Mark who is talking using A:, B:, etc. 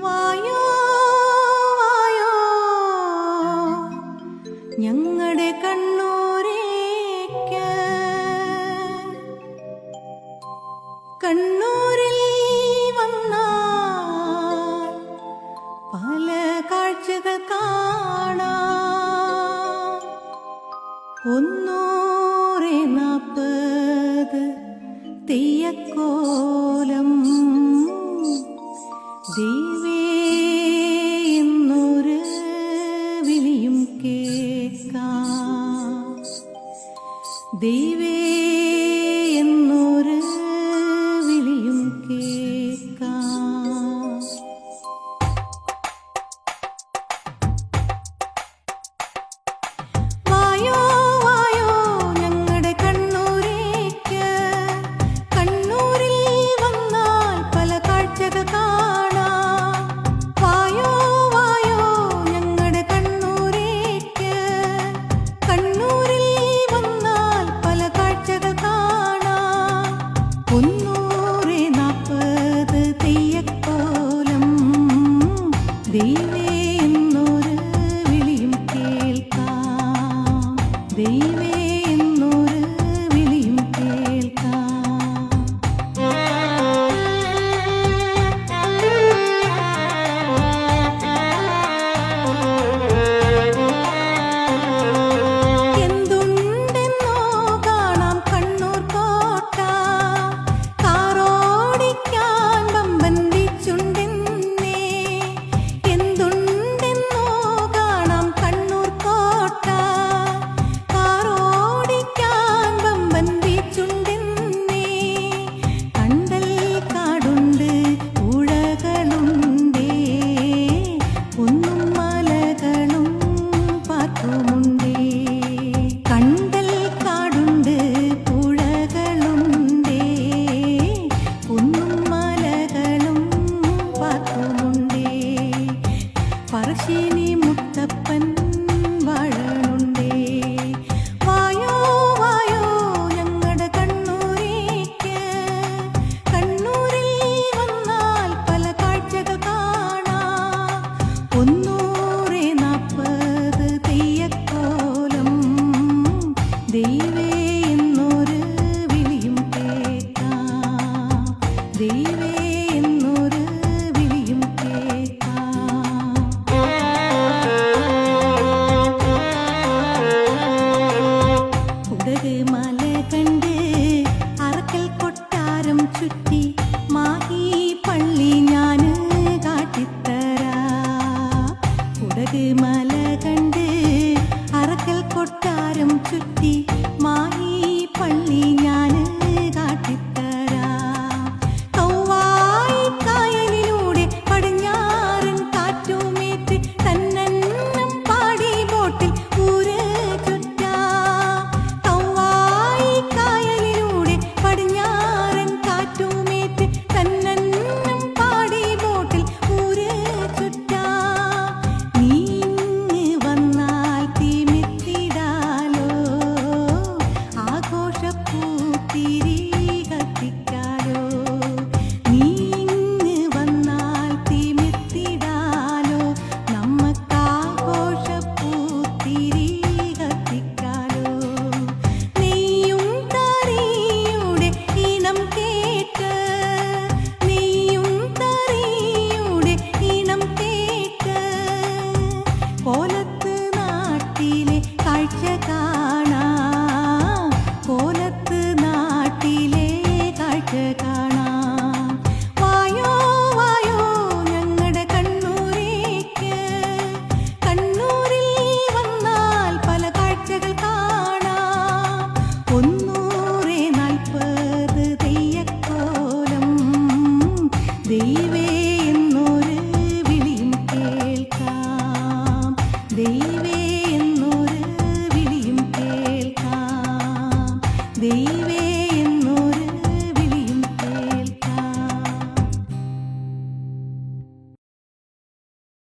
A: വായോ ഞങ്ങളുടെ കണ്ണൂരേക്ക്. കണ്ണൂരിൽ വന്നാൽ പല കാഴ്ചകൾ കാണാ. ഒന്നൂറെ തെയ്യക്കോലം. ദൈവേ देवे മുന്നൂറ് എന്നൊരു വിളിയും കേൾക്കാം. ദൈവ ദൈവേ ഇന്നൊരു വിളിയും കേൾക്കാം. ദൈവേ ദൈവ